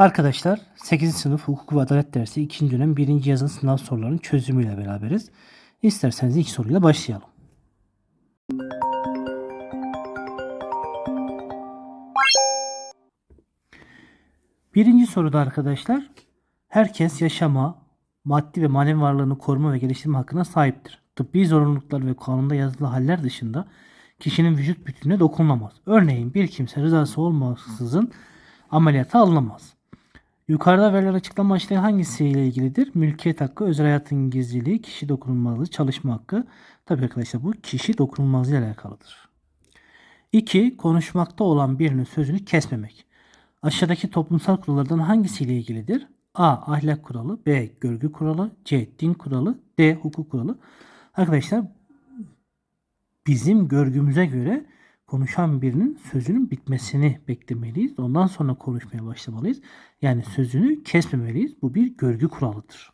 Arkadaşlar 8. sınıf hukuk ve adalet dersi 2. dönem 1. yazılı sınav sorularının çözümüyle beraberiz. İsterseniz ilk soruyla başlayalım. Birinci soruda arkadaşlar herkes yaşama, maddi ve manevi varlığını koruma ve geliştirme hakkına sahiptir. Tıbbi zorunluluklar ve kanunda yazılı haller dışında kişinin vücut bütününe dokunulmaz. Örneğin bir kimse rızası olmaksızın ameliyata alınamaz. Yukarıda verilen açıklama başlığı hangisiyle ilgilidir? Mülkiyet hakkı, özel hayatın gizliliği, kişi dokunulmazlığı, çalışma hakkı. Tabii arkadaşlar bu kişi dokunulmazlığı ile alakalıdır. 2. Konuşmakta olan birinin sözünü kesmemek. Aşağıdaki toplumsal kurallardan hangisiyle ilgilidir? A. Ahlak kuralı B. Görgü kuralı C. Din kuralı D. Hukuk kuralı. Arkadaşlar bizim görgümüze göre konuşan birinin sözünün bitmesini beklemeliyiz. Ondan sonra konuşmaya başlamalıyız. Yani sözünü kesmemeliyiz. Bu bir görgü kuralıdır.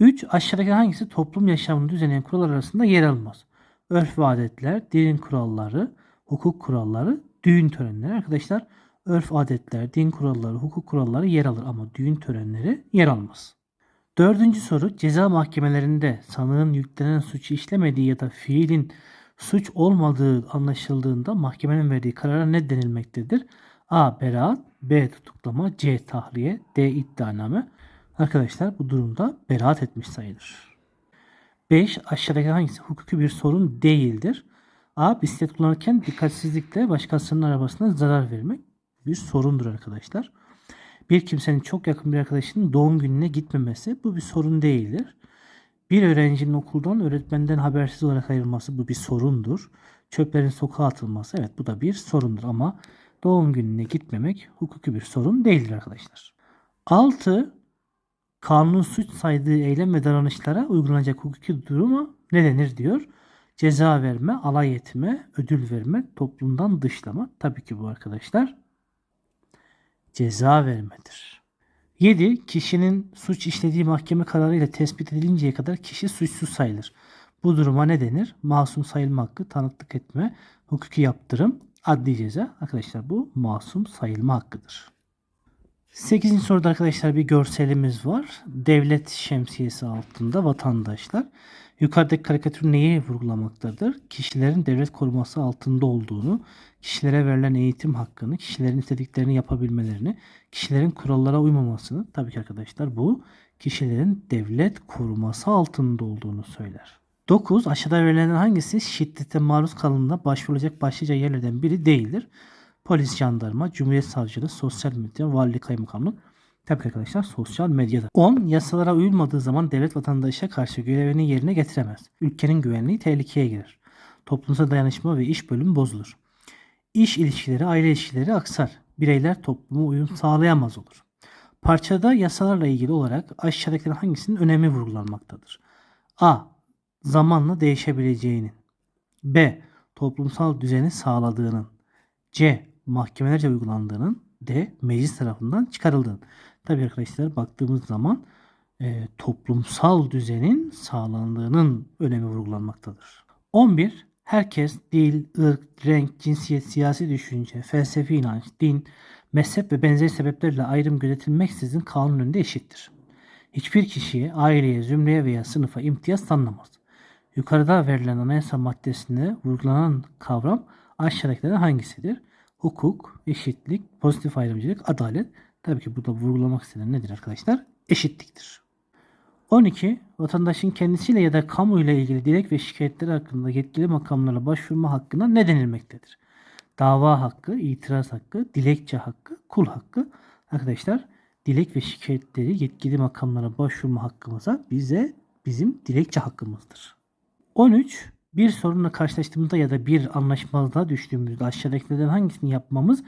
3. Aşağıdaki hangisi toplum yaşamını düzenleyen kurallar arasında yer almaz? Örf ve adetler, din kuralları, hukuk kuralları, düğün törenleri. Arkadaşlar örf adetler, din kuralları, hukuk kuralları yer alır ama düğün törenleri yer almaz. Dördüncü soru ceza mahkemelerinde sanığın yüklenen suçu işlemediği ya da fiilin suç olmadığı anlaşıldığında mahkemenin verdiği karara ne denilmektedir? A. Beraat B. Tutuklama C. Tahliye D. iddianame Arkadaşlar bu durumda beraat etmiş sayılır. 5. Aşağıdaki hangisi hukuki bir sorun değildir? A. Bisiklet kullanırken dikkatsizlikle başkasının arabasına zarar vermek bir sorundur arkadaşlar. Bir kimsenin çok yakın bir arkadaşının doğum gününe gitmemesi bu bir sorun değildir. Bir öğrencinin okuldan öğretmenden habersiz olarak ayrılması bu bir sorundur. Çöplerin sokağa atılması evet bu da bir sorundur ama doğum gününe gitmemek hukuki bir sorun değildir arkadaşlar. 6. Kanunun suç saydığı eylem ve davranışlara uygulanacak hukuki duruma ne denir diyor. Ceza verme, alay etme, ödül verme, toplumdan dışlama. Tabii ki bu arkadaşlar ceza vermedir. 7. Kişinin suç işlediği mahkeme kararıyla tespit edilinceye kadar kişi suçsuz sayılır. Bu duruma ne denir? Masum sayılma hakkı, tanıklık etme, hukuki yaptırım, adli ceza. Arkadaşlar bu masum sayılma hakkıdır. 8. soruda arkadaşlar bir görselimiz var. Devlet şemsiyesi altında vatandaşlar. Yukarıdaki karikatür neyi vurgulamaktadır? Kişilerin devlet koruması altında olduğunu, kişilere verilen eğitim hakkını, kişilerin istediklerini yapabilmelerini, kişilerin kurallara uymamasını, tabii ki arkadaşlar bu kişilerin devlet koruması altında olduğunu söyler. 9. Aşağıda verilen hangisi şiddete maruz kalındığında başvurulacak başlıca yerlerden biri değildir? Polis, jandarma, cumhuriyet savcılığı, sosyal medya, valilik, kaymakamlık. Tabii arkadaşlar sosyal medyada. 10. Yasalara uyulmadığı zaman devlet vatandaşa karşı görevini yerine getiremez. Ülkenin güvenliği tehlikeye girer. Toplumsal dayanışma ve iş bölümü bozulur. İş ilişkileri, aile ilişkileri aksar. Bireyler topluma uyum sağlayamaz olur. Parçada yasalarla ilgili olarak aşağıdakilerin hangisinin önemi vurgulanmaktadır? A. Zamanla değişebileceğinin. B. Toplumsal düzeni sağladığının. C. Mahkemelerce uygulandığının. D. Meclis tarafından çıkarıldığının. Tabii arkadaşlar baktığımız zaman e, toplumsal düzenin sağlandığının önemi vurgulanmaktadır. 11. Herkes dil, ırk, renk, cinsiyet, siyasi düşünce, felsefi inanç, din, mezhep ve benzeri sebeplerle ayrım gözetilmeksizin kanun önünde eşittir. Hiçbir kişiye, aileye, zümreye veya sınıfa imtiyaz tanınamaz. Yukarıda verilen anayasa maddesinde vurgulanan kavram aşağıdakilerden hangisidir? Hukuk, eşitlik, pozitif ayrımcılık, adalet. Tabii ki burada vurgulamak istenen nedir arkadaşlar? Eşitliktir. 12. Vatandaşın kendisiyle ya da kamuyla ilgili dilek ve şikayetleri hakkında yetkili makamlara başvurma hakkına ne denilmektedir? Dava hakkı, itiraz hakkı, dilekçe hakkı, kul hakkı. Arkadaşlar dilek ve şikayetleri yetkili makamlara başvurma hakkımıza bize bizim dilekçe hakkımızdır. 13. Bir sorunla karşılaştığımızda ya da bir anlaşmazlığa düştüğümüzde aşağıdakilerden hangisini yapmamız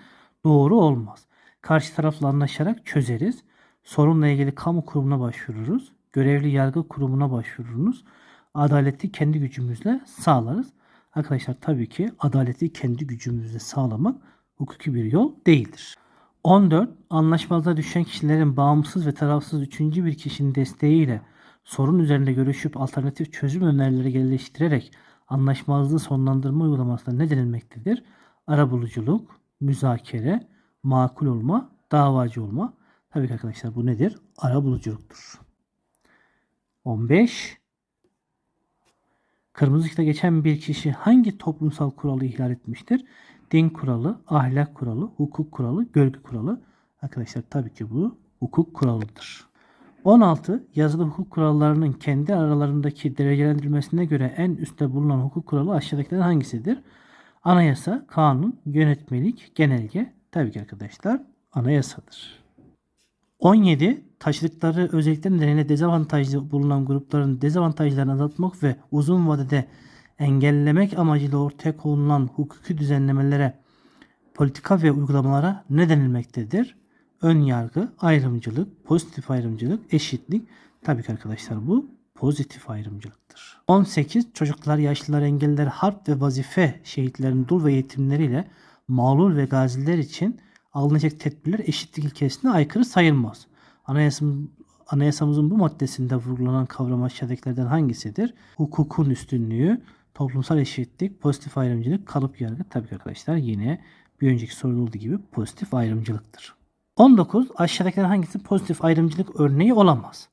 doğru olmaz. Karşı tarafla anlaşarak çözeriz. Sorunla ilgili kamu kurumuna başvururuz. Görevli yargı kurumuna başvururuz. Adaleti kendi gücümüzle sağlarız. Arkadaşlar tabii ki adaleti kendi gücümüzle sağlamak hukuki bir yol değildir. 14. Anlaşmazlığa düşen kişilerin bağımsız ve tarafsız üçüncü bir kişinin desteğiyle sorun üzerinde görüşüp alternatif çözüm önerileri geliştirerek anlaşmazlığı sonlandırma uygulamasına ne denilmektedir? Arabuluculuk, müzakere, makul olma, davacı olma. Tabii ki arkadaşlar bu nedir? Ara buluculuktur. 15. Kırmızı ışıkta geçen bir kişi hangi toplumsal kuralı ihlal etmiştir? Din kuralı, ahlak kuralı, hukuk kuralı, görgü kuralı. Arkadaşlar tabii ki bu hukuk kuralıdır. 16. Yazılı hukuk kurallarının kendi aralarındaki derecelendirilmesine göre en üstte bulunan hukuk kuralı aşağıdakilerden hangisidir? Anayasa, kanun, yönetmelik, genelge. Tabii ki arkadaşlar anayasadır. 17. Taşıdıkları özellikler nedeniyle dezavantajlı bulunan grupların dezavantajlarını azaltmak ve uzun vadede engellemek amacıyla ortaya konulan hukuki düzenlemelere, politika ve uygulamalara ne denilmektedir? Ön yargı, ayrımcılık, pozitif ayrımcılık, eşitlik. Tabii ki arkadaşlar bu pozitif ayrımcılıktır. 18. Çocuklar, yaşlılar, engelliler, harp ve vazife şehitlerinin dul ve yetimleriyle mağlul ve gaziler için alınacak tedbirler eşitlik ilkesine aykırı sayılmaz. Anayasam, anayasamızın bu maddesinde vurgulanan kavram aşağıdakilerden hangisidir? Hukukun üstünlüğü, toplumsal eşitlik, pozitif ayrımcılık, kalıp yargı. Tabii arkadaşlar yine bir önceki soruda olduğu gibi pozitif ayrımcılıktır. 19. Aşağıdakilerden hangisi pozitif ayrımcılık örneği olamaz?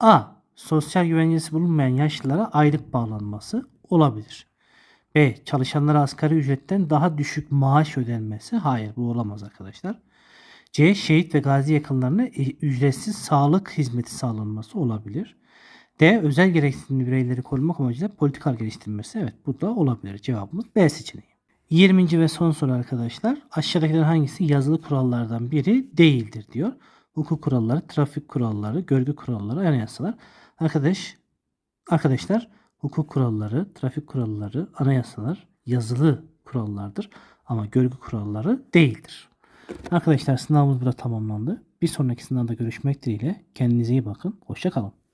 A. Sosyal güvencesi bulunmayan yaşlılara aylık bağlanması olabilir. B. Çalışanlara asgari ücretten daha düşük maaş ödenmesi. Hayır bu olamaz arkadaşlar. C. Şehit ve gazi yakınlarına ücretsiz sağlık hizmeti sağlanması olabilir. D. Özel gereksinimli bireyleri korumak amacıyla politikalar geliştirilmesi. Evet bu da olabilir. Cevabımız B seçeneği. 20. ve son soru arkadaşlar. Aşağıdakilerin hangisi yazılı kurallardan biri değildir diyor. Hukuk kuralları, trafik kuralları, görgü kuralları, anayasalar. Arkadaş, arkadaşlar hukuk kuralları, trafik kuralları, anayasalar yazılı kurallardır. Ama görgü kuralları değildir. Arkadaşlar sınavımız burada tamamlandı. Bir sonraki sınavda görüşmek dileğiyle. Kendinize iyi bakın. Hoşçakalın.